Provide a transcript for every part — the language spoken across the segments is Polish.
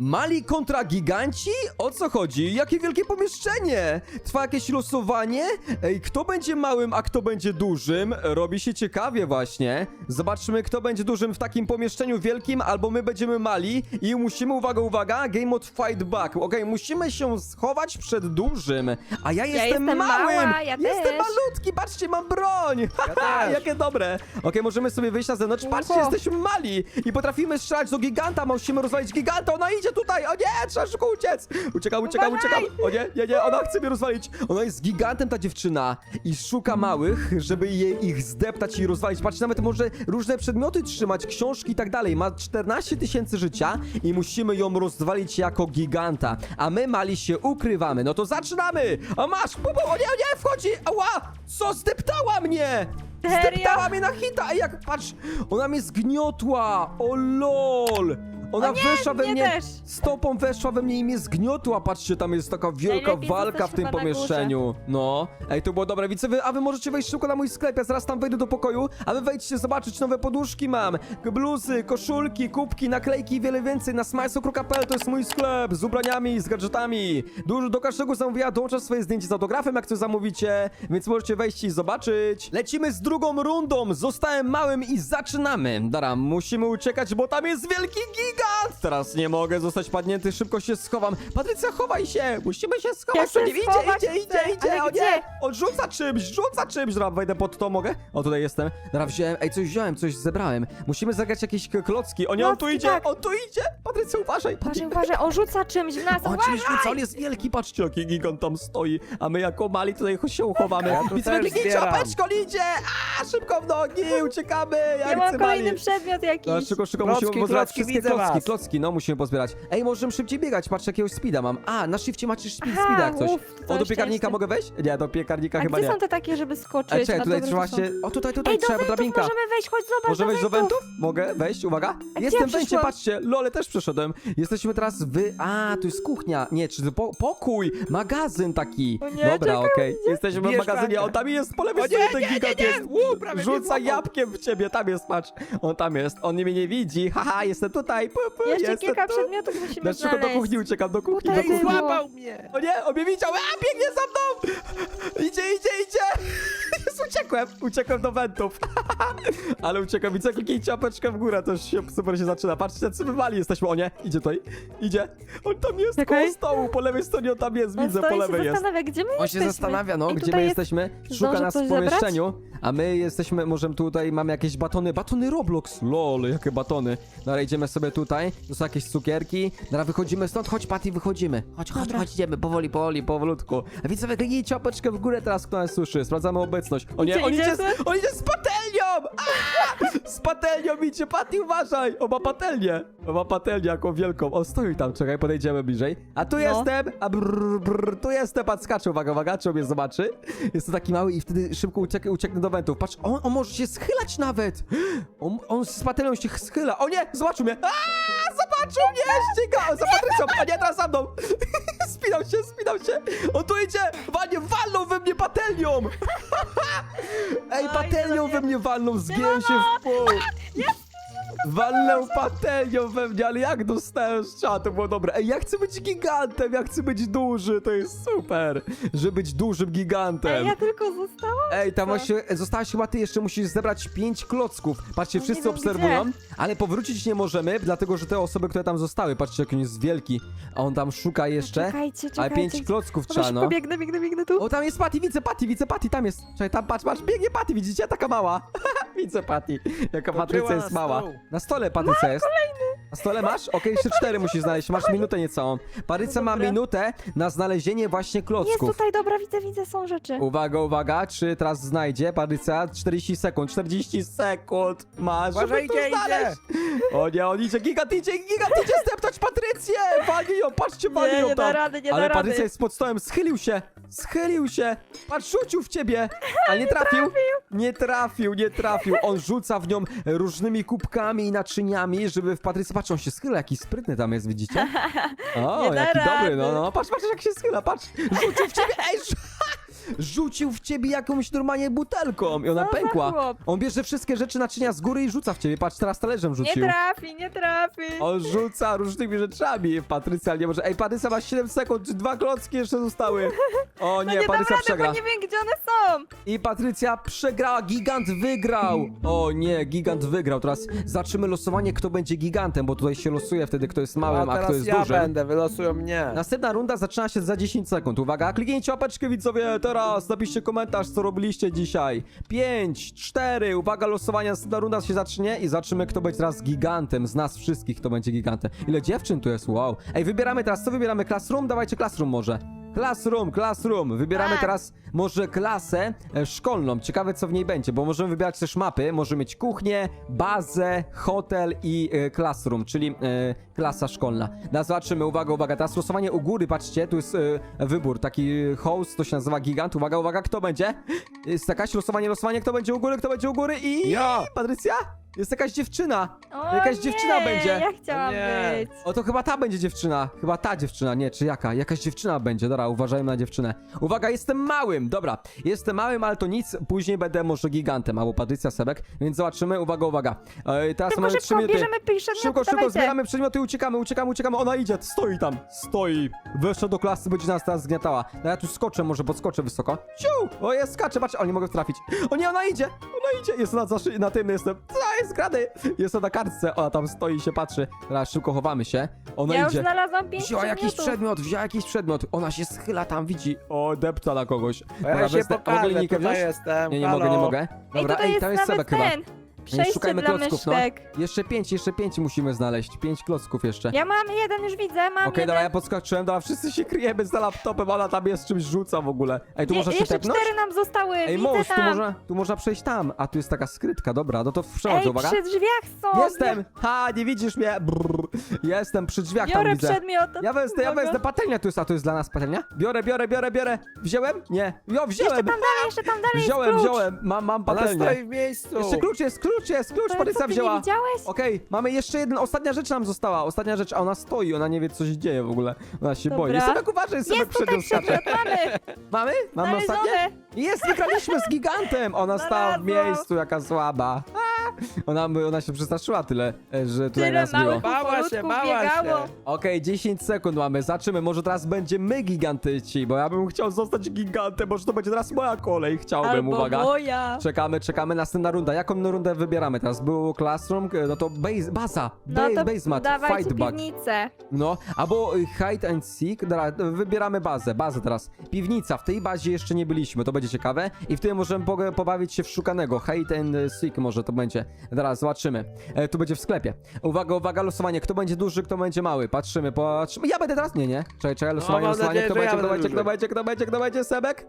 Mali kontra giganci? O co chodzi? Jakie wielkie pomieszczenie? Trwa jakieś losowanie? Ej, kto będzie małym, a kto będzie dużym? Robi się ciekawie właśnie. Zobaczmy, kto będzie dużym w takim pomieszczeniu wielkim, albo my będziemy mali i musimy, uwaga, uwaga, game mode fight back. Okej, musimy się schować przed dużym, a ja jestem jestem małym. mała, ja jestem też. malutki, patrzcie, mam broń. Haha, też. jakie dobre. Okej, możemy sobie wyjść na zewnątrz. Patrzcie, Oho. jesteśmy mali i potrafimy strzelać do giganta, musimy rozwalić giganta, ona idzie tutaj, o nie, trzeba szybko uciec. Uciekam, uciekam, Uważaj. uciekam. O nie, nie, nie, ona chce mnie rozwalić. Ona jest gigantem, ta dziewczyna i szuka małych, żeby je, ich zdeptać i rozwalić. Patrzcie, nawet może różne przedmioty trzymać, książki i tak dalej. Ma 14 tysięcy życia i musimy ją rozwalić jako giganta. A my mali się ukrywamy. No to zaczynamy! A masz, pupu, o nie, o nie, wchodzi! Ała! Co, zdeptała mnie! Serio? Zdeptała mnie na hita! Ej, jak, patrz, ona mnie zgniotła! O lol! Ona nie, weszła we mnie mnie, też. stopą weszła we mnie i mnie zgniotła. Patrzcie, tam jest taka wielka Najlepiej walka w zostać tym chyba na pomieszczeniu. No, ej, to było dobre. Widzę, wy, a wy możecie wejść szybko na mój sklep. Ja zaraz tam wejdę do pokoju, a wy wejdźcie zobaczyć nowe poduszki mam. Bluzy, koszulki, kubki, naklejki i wiele więcej na smajsokru.pl to jest mój sklep z ubraniami, z gadżetami. Dużo do każdego zamówienia dołączam swoje zdjęcie z autografem, jak coś zamówicie, więc możecie wejść i zobaczyć. Lecimy z drugą rundą. Zostałem małym i zaczynamy. Dara, musimy uciekać, bo tam jest wielki gigant. Teraz nie mogę zostać padnięty, szybko się schowam. Patrycja, chowaj się! Musimy się schować. Ja się przed nim. idzie, schować idzie, idzie, chcę, idzie, ale o nie! gdzie? On rzuca czymś, rzuca czymś. Dobra, wejdę pod to, mogę? O, tutaj jestem. Dobra, wziąłem, ej, coś wziąłem, coś zebrałem. Musimy zagrać jakieś k- klocki. O nie, on tu Klocki, idzie, tak. on tu idzie! Patrycja, uważaj! Uważaj, uważaj, on rzuca czymś w nas, On uważaj! czymś rzuca, on jest wielki, patrzcie, jaki gigant tam stoi. A my jako mali tutaj się uchowamy. Ja tu Widzę, też zbieram. łapeczko, idzie! A, szybko w nogi, uciekamy! Ja Ja mam chcę kolejny przedmiot jakiś. No, szybko, szybko, Klocki, musimy pozbierać klocki, wszystkie widzę klocki, was. Klocki, no musimy pozbierać. Ej, możemy szybciej biegać, patrz, jakiegoś speeda mam. A, na shifcie macie Aha, speeda jak coś. uf, o, do piekarnika szczęście. mogę wejść? Nie, do piekarnika A chyba gdzie nie. są te takie, żeby skoczyć? Ej, czekaj, Na tutaj trzeba to są. się... O, tutaj, tutaj, Ej, do trzeba wentów drabinka. możemy wejść, chodź zobacz, Może wejść do wentów. Mogę wejść, uwaga. gdzie Jestem ja w przyszłam? patrzcie, lole też przeszedłem. Jesteśmy teraz w... A, tu jest kuchnia. Nie, czy to po, pokój, magazyn taki. O nie, Dobra, czekaj, okej. Jesteśmy w magazynie, on tam jest, po lewej O nie, stronie ten nie, gigant nie. jest. Prawie mnie Rzuca złapał. jabłkiem w ciebie, tam jest, patrz. On tam jest, on mnie nie widzi. Haha, jestem tutaj, pu, pu, Jeszcze jestem kilka tu. przedmiotów musimy Na szybko do znaleźć. kuchni uciekam, do kuchni, do kuchni. było. złapał mnie! O nie, on mnie widział, a biegnie za mną! Idzie, idzie, idzie! Jest, uciekłem, uciekłem do wentów. Ale uciekłem, widzę, kliknijcie łapeczkę w górę, to już się, super się zaczyna. Patrzcie, co my mali jesteśmy, o nie, idzie tutaj, idzie. On tam jest Czekaj. koło stołu, po lewej stronie on tam jest, On widzę, stoi po się lewej jest. zastanawia, gdzie my On się jesteśmy. zastanawia, no, gdzie tutaj my jest- jesteśmy. Szuka zdąży nas w pomieszczeniu, a my jesteśmy, możemy tutaj, mamy jakieś batony, batony Roblox, lol, jakie batony. Dobra, idziemy sobie tutaj, to są jakieś cukierki, dobra, wychodzimy stąd, chodź Patty, wychodzimy. Chodź, chodź, Dobra. chodź, idziemy, powoli, powoli, powolutku. A więc sobie kliknijcie łapeczkę w górę teraz, kto nas słyszy, sprawdzamy obecność. O nie, on idzie, z, on idzie z patelnią! Z patelnią idzie, Patty, uważaj! On ma patelnię, on ma patelnię jaką wielką, on stoi tam, czekaj, podejdziemy bliżej. A tu No. jestem, a brr, brr, tu jestem, pan skacze, uwaga, uwaga, czy on mnie zobaczy? Jest to taki mały i wtedy szybko uciek, ucieknę do wentów. Patrz, on, on może się schylać nawet! On, on z patelnią się schyla. O nie, zobaczył mnie! Aaa, zobaczył mnie! Ściga! Za Patrycją! A nie, teraz za mną! Spinał się, spinał się! On tu idzie! Walnie, walnął we mnie patelnią! Ej, Oj, patelnią we mnie walnął, zgięłem się w pół! Walnął patelnią we mnie, ale jak dostałem strzał, to było dobre. Ej, ja chcę być gigantem, ja chcę być duży, to jest super, żeby być dużym gigantem. Ej, ja tylko zostałam? Ej, tam właśnie zostałaś chyba ty, jeszcze musisz zebrać pięć klocków. Patrzcie, No nie wszyscy wiem, obserwują, gdzie. ale powrócić nie możemy, dlatego że te osoby, które tam zostały, patrzcie, jak on jest wielki, a on tam szuka jeszcze, Czekajcie, ale czekajcie. pięć klocków trzeba, no. szybko biegnę, biegnę, biegnę tu. O, tam jest Patty, widzę Patty, widzę Patty, tam jest. Czekaj, tam patrz, patrz, biegnie Patty, widzicie? Taka mała. widzę Patty, jaka Patrycja jest mała. Na stole Patrycja jest. Na stole masz? Okej, jeszcze cztery musisz znaleźć, masz minutę niecałą. Patrycja ma Dobra. minutę na znalezienie właśnie Jest klocków. tutaj, dobra, widzę, widzę, są rzeczy. Uwaga, uwaga, czy teraz znajdzie Patrycja? 40 sekund, 40 sekund masz, żeby Uważaj, to idzie, znaleźć. O nie, on idzie, gigant idzie, gigant idzie zdeptać Patrycję! Wali ją, patrzcie, wali Nie, ją nie tam. da rady, nie da Ale rady. Patrycja jest pod stołem, schylił się, schylił się. Patrz, rzucił w ciebie, ale nie trafił. Nie trafił, nie trafił. On rzuca w nią różnymi kubkami i naczyniami, żeby w Patrycji... Patrz, on się schyla, jaki sprytny tam jest, widzicie? O, Nie da jaki dobry, no, rady. no. Patrz, patrz, jak się schyla, patrz. Rzucił w ciebie, ej, Rzucił w ciebie jakąś normalnie butelką i ona Co za pękła. chłop? On bierze wszystkie rzeczy naczynia z góry i rzuca w ciebie. Patrz, teraz talerzem Nie rzucił. trafi, nie trafi. On rzuca różnymi rzeczami. Patrycja nie może. Ej, Patrycja ma 7 sekund, czy dwa klocki jeszcze zostały. O no nie, nie dam Patrycja rady, przegra. bo nie wiem, gdzie one są. I Patrycja przegrała, gigant wygrał! O nie, gigant wygrał. Teraz zaczymy losowanie, kto będzie gigantem, bo tutaj się losuje wtedy, kto jest małym, a, a kto teraz jest ja dużym. będę, wylosują mnie. Następna runda zaczyna się za 10 sekund. Uwaga, kliknijcie łapeczkę widzowie teraz, napiszcie komentarz, co robiliście dzisiaj. 5, 4, uwaga, losowanie, następna runda się zacznie i zobaczymy, kto będzie teraz gigantem, z nas wszystkich, kto będzie gigantem. Ile dziewczyn tu jest, wow. Ej, wybieramy teraz, co wybieramy? Classroom? Dawajcie Classroom może. Classroom, Classroom. Wybieramy Tak. teraz może klasę e, szkolną. Ciekawe, co w niej będzie, bo możemy wybierać też mapy. Możemy mieć kuchnię, bazę, hotel i e, Classroom, czyli e, klasa szkolna. No, zobaczymy, uwaga, uwaga. Teraz losowanie u góry, patrzcie, tu jest e, wybór. Taki host, to się nazywa gigant. Uwaga, uwaga, kto będzie? Jest jakaś losowanie, losowanie, kto będzie u góry, kto będzie u góry i... Ja! Patrycja? Jest jakaś dziewczyna. O, Jakaś nie, dziewczyna będzie. Ja chciałam Nie. być. O, to chyba ta będzie dziewczyna. Chyba ta dziewczyna, nie, czy jaka? Jakaś dziewczyna będzie, dobra, uważajmy na dziewczynę. Uwaga, jestem małym, dobra. Jestem małym, ale to nic, później będę może gigantem, albo Patrycja Sebek, więc zobaczymy, uwaga, uwaga. E, teraz Szybko, mamy 3 szybko, minuty. bierzemy przedmioty, Szybko, szybko, dawajcie. zbieramy przedmioty, uciekamy, uciekamy, uciekamy. Ona idzie, stoi tam, stoi. Weszła do klasy, będzie nas teraz zgniatała. No ja tu skoczę, może podskoczę wysoko. Ciu! O, ja skaczę, patrz, o, nie mogę trafić. O nie, ona idzie, ona idzie. Jest na, zaszy- na tym, jestem. Co jest grany? Jest na kartce, ona tam stoi i się patrzy. Teraz szybko chowamy się. Ona Ja już idzie. znalazłam pięć Wzięła jakiś przedmiotów. przedmiot, wzięła jakiś przedmiot. Ona się schyla tam, widzi. O, depta na kogoś. A ja się wezmę- a mogę pokażę, linijkę tutaj wziąć? jestem, Nie, nie halo. mogę, nie mogę. Ej, Dobra, tutaj ej, jest tam jest nawet Sebek chyba. ten. Przejście szukajmy dla klocków, no. myszek. Jeszcze pięć, jeszcze pięć musimy znaleźć. Pięć klocków jeszcze. Ja mam jeden, już widzę, mam Okej, jeden. dobra, ja podskoczyłem, dobra, wszyscy się kryjemy za laptopem, ona tam jest czymś rzuca w ogóle. Ej, tu Je- można się jeszcze tepnąć? cztery nam zostały, Ej, widzę most, tu tam. można, tu można przejść tam, a tu jest taka skrytka, dobra, no to przechodzę, Ej, uwaga. przy drzwiach są. Jestem! Ha, nie widzisz mnie! Brrr. Jestem przy drzwiach tam Biorę widzę. przedmiot. Ja wezmę, ja wezmę, patelnia tu jest, a to jest dla nas patelnia? Biorę, biorę, biorę, biorę. Wziąłem? Nie. Jo, Jeszcze wziąłem! tam dalej, jeszcze tam dalej Wziąłem, jest klucz. wziąłem, mam, mam Ona patelnię. stoi w miejscu. Jeszcze klucz jest, klucz jest, klucz, Ale co, Patrycja ty wzięła. nie widziałeś? Okej, mamy jeszcze jeden, ostatnia rzecz nam została, ostatnia rzecz, a ona stoi, ona nie wie co się dzieje w ogóle, ona się Dobra. boi. Sebek uważaj, Sebek Jest przed tutaj nią skacze. przedmiot, mamy. Mamy? Mamy ostatnie? Znalezione. Jest, wygraliśmy z gigantem! Ona stała w Znalazłam. miejscu, jaka słaba. A, Ona, ona się przestraszyła tyle, e, że tutaj Tyle nas małych Bała się, ufolutków bała biegało. się. Okej, 10 sekund mamy, zaczymy, może teraz będziemy gigantyci, bo ja bym chciał zostać gigantem, może to będzie teraz moja kolej, chciałbym, Albo uwaga. moja. Czekamy, czekamy, następna runda. Jaką rundę wybieramy teraz? Było Classroom, no to base, baza, No base, to basemat, dawajcie fight bug. piwnicę. No, albo y, hide and seek, dobra, wybieramy bazę, bazę teraz. Piwnica, w tej bazie jeszcze nie byliśmy, to będzie ciekawe. I wtedy możemy po, pobawić się w szukanego, hide and seek może to będzie. Teraz zobaczymy. E, tu będzie w sklepie. Uwaga, uwaga, losowanie, kto będzie duży, kto będzie mały. Patrzymy, patrzymy. Ja będę teraz, nie, nie. Czekaj, czekaj, losowanie, mam losowanie, nadzieję, kto że ja będzie, kto będę będzie, kto duży. będzie, kto będzie, kto będzie, Sebek?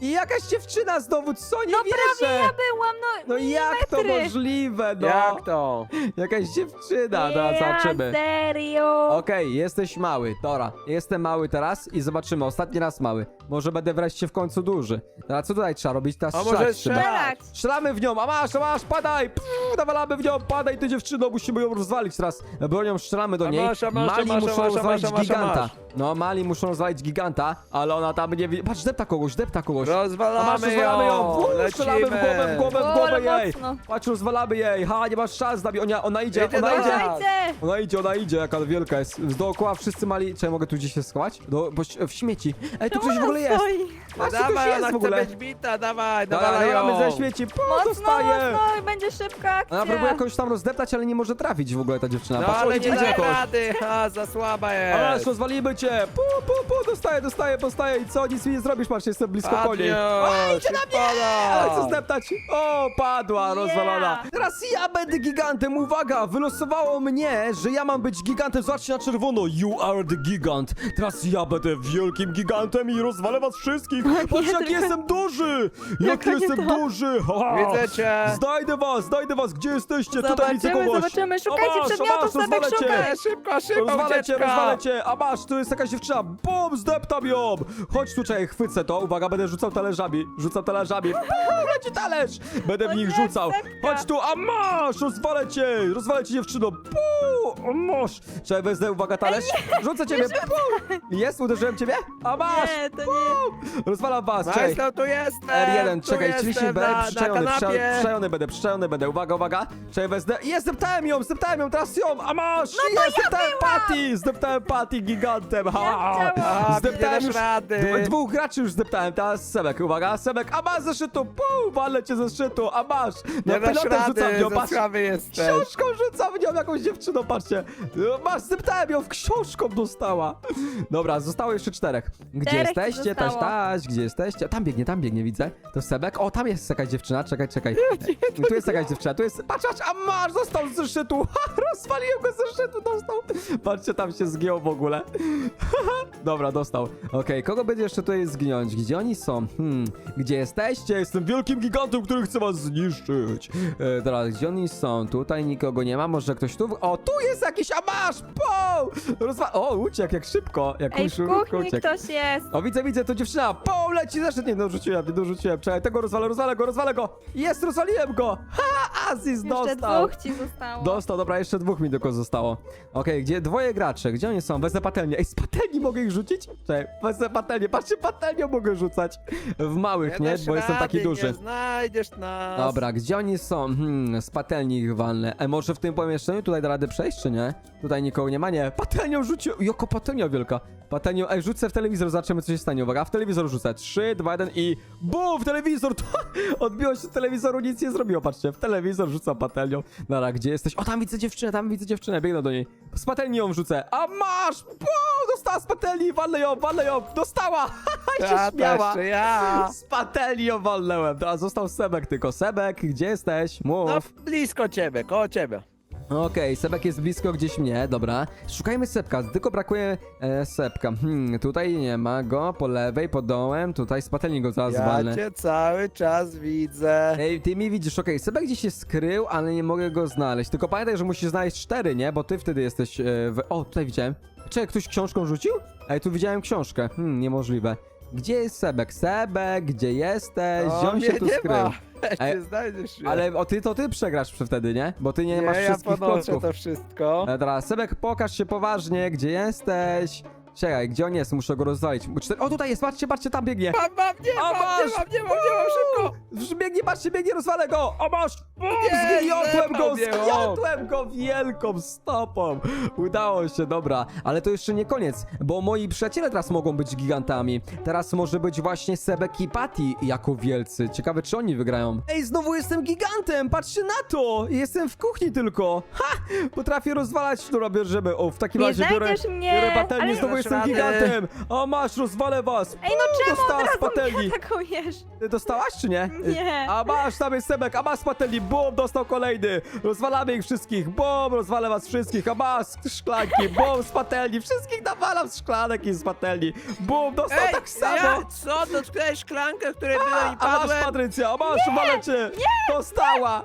I jakaś dziewczyna znowu, co, nie No wierzę. prawie ja byłam, no No jak to milimetry. możliwe, no? Jak to? Jakaś dziewczyna, Ja, zobaczymy. serio. Okej, jesteś mały. Dobra, jestem mały teraz i zobaczymy. Ostatni raz mały. Może będę wreszcie w końcu duży. Teraz co tutaj trzeba robić? Teraz A strzelać może trzeba. strzelać? Strzelamy w nią, a masz, a masz, padaj! Pff, nawalamy w nią, padaj ty dziewczyno, musimy ją rozwalić teraz. Bronią strzelamy do A niej. masz, a masz, a Mali masz, a muszą masz, a rozwalić masz, a masz, a giganta. masz. No, mali muszą rozwalić giganta, ale ona tam nie wie. Patrz, depta kogoś, depta kogoś. Rozwalamy rozwalamy ją! Uuu, strzelamy w głowę, w głowę, w O, głowę ale jej! mocno. Patrz, rozwalamy jej! Ha, nie masz szans, Dabi. Ona, ona idzie, Idzie ona idzie! Dajcie. Ona idzie, ona idzie, jaka wielka jest. Dookoła wszyscy mali. Czy ja mogę tu gdzieś się schować? Do, bo, w śmieci. Ej, tu ktoś w ogóle jest. Stoi. Dawaj, ona w chce ogóle. być bita, dawaj, Dobra, dawaj dawamy ją. ze śmieci. Po, Mocno, dostaje. mocno i będzie szybka akcja. Ona próbuje jakoś tam rozdeptać, ale nie może trafić w ogóle ta dziewczyna. No Patrz, ale nie idzie da jakoś. rady, ha, za słaba jest. rozwalimy cię! Pu, pu, pu, dostaję, dostaję, dostaję i co? Nic mi nie zrobisz, patrz, jestem blisko po niej. Idzie na mnie! Ale chcę zdeptać! O, padła, Yeah. rozwalona. Teraz ja będę gigantem, uwaga! Wylosowało mnie, że ja mam być gigantem. Zobaczcie na czerwono, you are the gigant. Teraz ja będę wielkim gigantem i rozwalę was wszystkich. Patrz, jak tylko- jestem duży! Jak Tylko nie jestem to. duży! Ha! Widzę cię. Znajdę was, znajdę was, gdzie jesteście? Tutaj widzę Zobaczymy, kogoś. zobaczymy. A Szukajcie masz, a przedmiotów, masz, Sebek, rozwalę cię. szukaj. E, Szybko, szybko, Rozwalę cię, ucieczka. rozwalę cię, a masz, tu jest jakaś dziewczyna. Bum, zdeptam ją. Chodź tu, czekaj, chwycę to. Uwaga, będę rzucał talerzami. Rzucam talerzami. Bum, leci talerz. Będę w nich nie, rzucał. sepka. Chodź tu, a masz, rozwalę cię. Rozwalę cię, dziewczyno. Bum, o, masz. Czekaj, wezmę, uwaga, talerz. Rzucę ciebie. Jest, uderzyłem ciebie? A masz. Nie, to nie. Rozwalam was, czekaj. Majstro, tu jestem! R1, tu czekaj, jestem, oczywiście będę na, przyczajony, kanapie! przyczajony będę, przyczajony będę, uwaga, uwaga, czekaj, wezmę, jest, zdeptałem ją, zdeptałem ją, teraz ją, a masz, No jest, zdeptałem Patty, zdeptałem Patty gigantem, ha, Ja chciałam. Zdeptałem już, rady. dw- dwóch graczy już zdeptałem, teraz Sebek, uwaga, Sebek, a masz ze szczytu, pum, walę cię ze szczytu, a masz, no Nie dasz pilotem rzucam w rady, nią, za patrz, jesteś. książką rzucam w nią, jakąś dziewczyną, patrzcie, No, masz, zdeptałem ją, w książką dostała, dobra, zostało jeszcze czterech, gdzie Czterech jesteście, taś, zostało. taś, gdzie jesteście, tam biegnie, tam biegnie, widzę, to Sebek, o, tam jest jakaś dziewczyna, czekaj, czekaj, tu jest jakaś dziewczyna, tu jest, patrz, patrz, a masz, został z zeszytu, ha, rozwaliłem go z zeszytu, dostał, patrzcie, tam się zgiął w ogóle, dobra, dostał, okej, kogo będzie jeszcze tutaj zginąć, gdzie oni są, hmm, gdzie jesteście, jestem wielkim gigantem, który chce was zniszczyć, e, teraz, gdzie oni są, tutaj nikogo nie ma, może ktoś tu, o, tu jest jakiś, a masz, po, rozwa, o, uciekł, jak szybko, jak Ej, w kuchni uciekł. ktoś jest. O, widzę, widzę, to dziewczyna! Pum, leci zeszyt! Nie, dorzuciłem, nie dorzuciłem. Czekaj, tego rozwalę, rozwalę go, rozwalę go! Jest, rozwaliłem go! Ha, Aziz Jeszcze dostał! dwóch ci zostało. Dostał, dobra, jeszcze dwóch mi tylko zostało. Okej, gdzie dwoje gracze, gdzie oni są? Wezmę patelnię. Ej, z patelni mogę ich rzucić? Czekaj, wezmę patelnię, patrzcie, patelnią mogę rzucać. W małych, nie? dasz Bo jestem taki rady, duży. Nie znajdziesz nas. Dobra, gdzie oni są? Hmm, z patelni ich walnę. E, może w tym pomieszczeniu tutaj da radę przejść, czy nie? Tutaj nikogo nie ma, nie. Patelnią rzucił. Joko patelnia wielka. Patelnią, ej, rzucę w telewizor, zobaczymy co się stanie. Uwaga, w telewizor rzucę. 3, 2, 1 i BUM! W telewizor! To odbiło się z telewizoru, nic nie zrobiło, patrzcie. W telewizor rzucam patelnią. Dobra, gdzie jesteś? O, tam widzę dziewczynę, tam widzę dziewczynę, biegnę do niej. Z patelni ją rzucę. A masz! BUM! Dostała z patelni, walnę ją, walnę ją! Dostała! się Ja śmiała. ja. Z patelni ją walnęłem. Teraz został Sebek tylko. Sebek, gdzie jesteś? Mów. No, blisko ciebie, koło ciebie. Okej, Sebek jest blisko gdzieś mnie, dobra. Szukajmy Sebka, tylko brakuje e, Sebka. Hmm, tutaj nie ma go, po lewej, po dołem, tutaj z patelni go zaraz Ja cię cały czas widzę. Ej, ty mi widzisz, okej, Sebek gdzieś się skrył, ale nie mogę go znaleźć. Tylko pamiętaj, że musisz znaleźć cztery, nie? Bo ty wtedy jesteś e, w... O, tutaj widziałem. Czekaj, ktoś książką rzucił? Ej, tu widziałem książkę. Hmm, niemożliwe. Gdzie jest Sebek? Sebek, gdzie jesteś? O, on się mnie tu nie skrył? ma. Ej, Nie znajdziesz się. Ale o ty to ty przegrasz przy wtedy, nie? Bo ty nie, masz ja wszystkich klocków. to wszystko. E, Teraz, Sebek, pokaż się poważnie, gdzie jesteś? Czekaj, gdzie on jest? Muszę go rozwalić. Cztery... O, tutaj jest, patrzcie, patrzcie, tam biegnie. Mam, mam, nie O, mam, nie masz! mam, nie mam, nie mam, szybko! Biegnie, patrzcie, biegnie, rozwalę go! O, masz! Nie, Zgniotłem go, mnie, o! zgniotłem go wielką stopą! Udało się, dobra. Ale to jeszcze nie koniec, bo moi przyjaciele teraz mogą być gigantami. Teraz może być właśnie Sebek i Patty jako wielcy. Ciekawe, czy oni wygrają. Ej, znowu jestem gigantem, patrzcie na to! Jestem w kuchni tylko. Ha! Potrafię rozwalać, dobra, bierzemy. O, w takim Nie razie biorę, znajdziesz mnie, biorę patelnię, ale- znowu jestem rady. gigantem. O, masz, rozwalę was. Ej, no czemu Dostała od z razu patelni. mnie atakujesz? Ty dostałaś czy nie? Nie. A masz, tam jest Sebek, a masz z patelni, bum, dostał kolejny. Rozwalamy ich wszystkich, bum, rozwalę was wszystkich, a masz z szklanki, bum, z patelni, wszystkich nawalam z szklanek i z patelni. Bum, dostał Ej, tak samo. ja, co? Dotknąłeś szklankę, w której byłem i A masz padłem? Patrycja, a masz, walę cię. Dostała.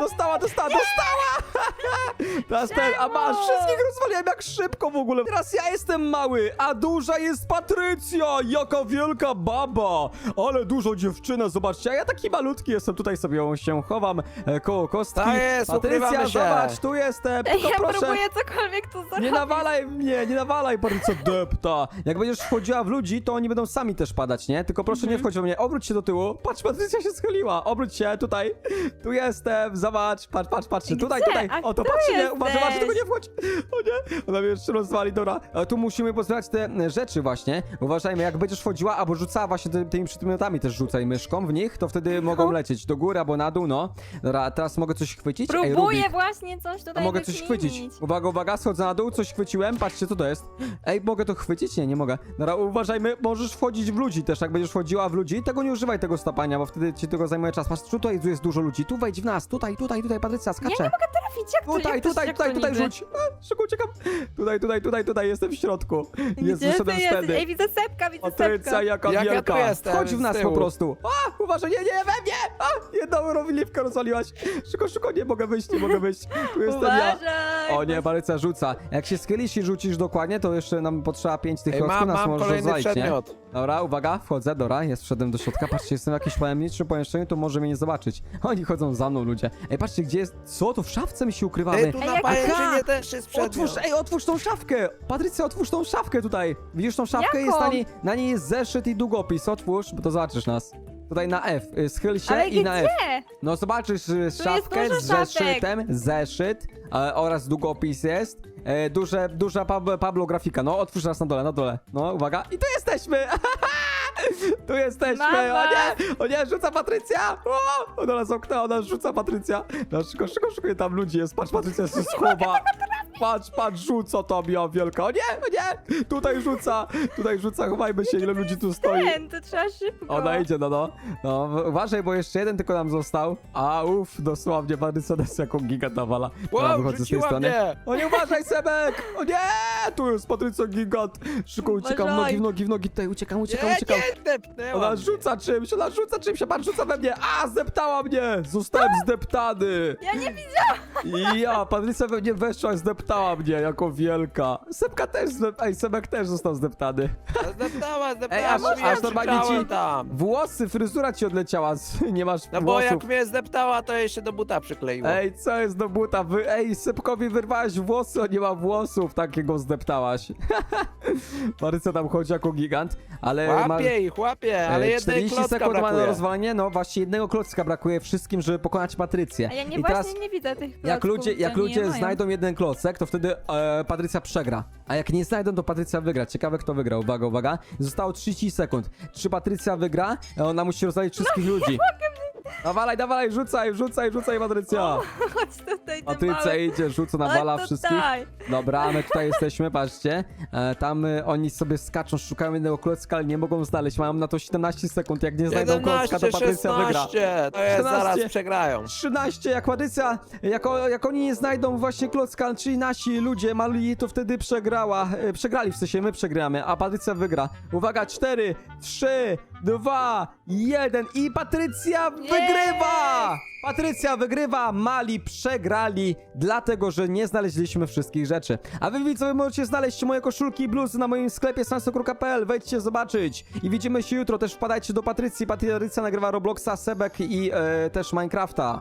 Dostała, dostała, dostała! Teraz ten, a masz, wszystkich rozwaliłem jak szybko w ogóle. Teraz ja jestem mały, a duża jest Patrycja! Jaka wielka baba! Ale dużo dziewczyna, zobaczcie, a ja taki malutki jestem, tutaj sobie ją się chowam e, koło kostki. Tak jest, Patrycja, ukrywamy się. zobacz, tu jestem, Ej, no ja proszę. próbuję cokolwiek tu zrobić. Nie nawalaj mnie, nie nawalaj, Patrycja depta. Jak będziesz wchodziła w ludzi, to oni będą sami też padać, nie? Tylko proszę nie wchodź we mnie, obróć się do tyłu. Patrz, Patrycja się schyliła, obróć się, tutaj. Tu jestem, zobacz, patrz, patrz, patrz, tutaj, Gdzie? tutaj. A O, to patrz, nie, uważaj, uważaj, tylko nie wchodź. O nie, ona mnie jeszcze rozwali, dobra. A tu musimy pozbierać te e, rzeczy właśnie. Uważajmy, jak będziesz wchodziła albo rzucała właśnie ty, tymi przedmiotami też rzucaj myszką w nich, to wtedy mogą lecieć do góry albo na dół, no. Dobra, a teraz mogę coś chwycić? Ej, Próbuję Rubik. właśnie coś A tutaj mogę coś chwycić. wykminić. Uwaga, uwaga, schodzę na dół, coś chwyciłem, patrzcie co to jest. Ej, mogę to chwycić? Nie, nie mogę. Dobra, uważajmy, możesz wchodzić w ludzi też, jak będziesz wchodziła w ludzi, tego nie używaj tego stopania, bo wtedy ci tego zajmuje czas. Patrz, tutaj tu jest dużo ludzi, tu wejdź w nas, tutaj, tutaj, tutaj, Patrycja, skacze. Ja nie mogę trafić? Jak to, Tutaj, jak to, tutaj, jak tutaj, to tutaj niby? rzuć. A, szybko uciekam. Tutaj, tutaj, tutaj, tutaj, jestem w środku. Jest, Gdzie ty wyszedłem jesteś? wtedy. Ej, widzę sepka, widzę Patrycja sepka. jaka Jak ja wielka. tu jestem, Wchodź w z nas po tyłu. prostu. A, uważaj, nie, nie, we mnie. A, jedną rozliwkę rozwaliłaś. Szybko, szybko, nie mogę wyjść, nie mogę wyjść. Tu jestem ja. Uważaj. O nie, Patrycja rzuca. Jak się schylisz i rzucisz dokładnie, to jeszcze nam potrzeba pięć tych Ej, klocków, mam, nas mam możesz kolejny rozwalić, nie? przedmiot. Dobra, uwaga, wchodzę, dobra, jest, wszedłem do środka, patrzcie, jestem w jakimś tajemniczym pomieszczeniu, to może mnie nie zobaczyć. Oni chodzą za mną, ludzie. Ej, patrzcie, gdzie jest, co, tu w szafce my się ukrywamy. Ej, tu Ej, na jak- pajęczynie też jest przedmiot. Otwórz, ej, otwórz tą szafkę! Patrycja, otwórz tą szafkę tutaj! Widzisz tą szafkę? Jest na niej, na niej jest zeszyt i długopis. Otwórz, bo to zobaczysz nas. Tutaj na F, y, schyl się Ale i na F. gdzie? No zobaczysz y, szafkę dużo z szafek. zeszytem, zeszyt e, oraz długopis jest. E, duże, duża pab Pablo grafika. No, otwórz raz na dole, na dole. No, uwaga. I tu jesteśmy! tu jesteśmy! Mama. O nie! O nie, rzuca Patrycja! O, ona z okna, ona rzuca Patrycja. No, szybko, szybko, szybko, tam ludzi jest. Patrz, Patrycja się schowa. Patrz, patrz, rzuca tam ja wielka. O nie, o nie! Tutaj rzuca, tutaj rzuca, chowajmy się, ile ludzi tu stoi. Ten, to trzeba szybko. Ona idzie, no no. No, uważaj, bo jeszcze jeden tylko nam został. A uff, dosłownie, Patrycja nas jaką gigant nawala. Wow, wychodzę z tej rzuciła strony. mnie. O nie, uważaj, Sebek! O nie! Tu jest Patrycja gigant. Szybko uciekam, w nogi, w nogi, w nogi, tutaj uciekam, uciekam, Nie, uciekam. nie, depnęła Ona mnie. rzuca czymś, ona rzuca czymś, a pan rzuca we mnie. A, zdeptała mnie! Zostałem zdeptany! Ja nie. I ja, Patrycja we mnie weszła i zdeptała mnie jako wielka. Sebka też, zdep... Ej, Sebek też został zdeptany. Zdeptała, zdeptała, Ej, aż- bo aż normalnie krzyczałem ci- tam. Włosy, fryzura ci odleciała, nie masz No bo włosów. jak mnie zdeptała, to jeszcze do buta przykleiło. Ej, co jest do buta? Wy, ej, Sypkowi wyrwałaś włosy, on nie ma włosów, takiego zdeptałaś. Maryca tam chodzi jako gigant, ale ma... Łapie ich, łapie, ale jednej 40 klocka sekund ma na brakuje. rozwalenie, no właśnie jednego klocka brakuje wszystkim, żeby pokonać Patrycję. A ja nie I teraz właśnie nie widzę tych klocków. jak ludzie, gdzie jak ludzie mają. znajdą jeden klocek, to wtedy e, Patrycja przegra. A jak nie znajdą, to Patrycja wygra. Ciekawe kto wygra. Uwaga, uwaga. Zostało 30 sekund. Czy Patrycja wygra? E, Ona musi rozwalić wszystkich No, ludzi. Dawalaj, dawalaj, rzucaj, rzucaj, rzucaj, Patrycja. Chodź tutaj, ty Patrycja mały. idzie, rzuca, nawala tutaj. wszystkich. Dobra, my tutaj jesteśmy, patrzcie. E, tam e, oni sobie skaczą, szukają jednego klocka, ale nie mogą znaleźć. Mają na to 17 sekund. Jak nie znajdą klocka, 17, to Patrycja wygra. 16, to jest 14. zaraz przegrają. 13, jak Patrycja, jak, oni nie znajdą właśnie klocka, czyli nasi ludzie malili, to wtedy przegrała, e, przegrali, w sensie my przegramy, a Patrycja wygra. Uwaga, 4, 3, 2, 1 i Patrycja wygrywa! Patrycja wygrywa, Mali przegrali, dlatego, że nie znaleźliśmy wszystkich rzeczy. A wy widzowie możecie znaleźć moje koszulki i bluzy na moim sklepie sansokru.pl, wejdźcie zobaczyć. I widzimy się jutro, też wpadajcie do Patrycji, Patrycja nagrywa Robloxa, Sebek i e, też Minecrafta.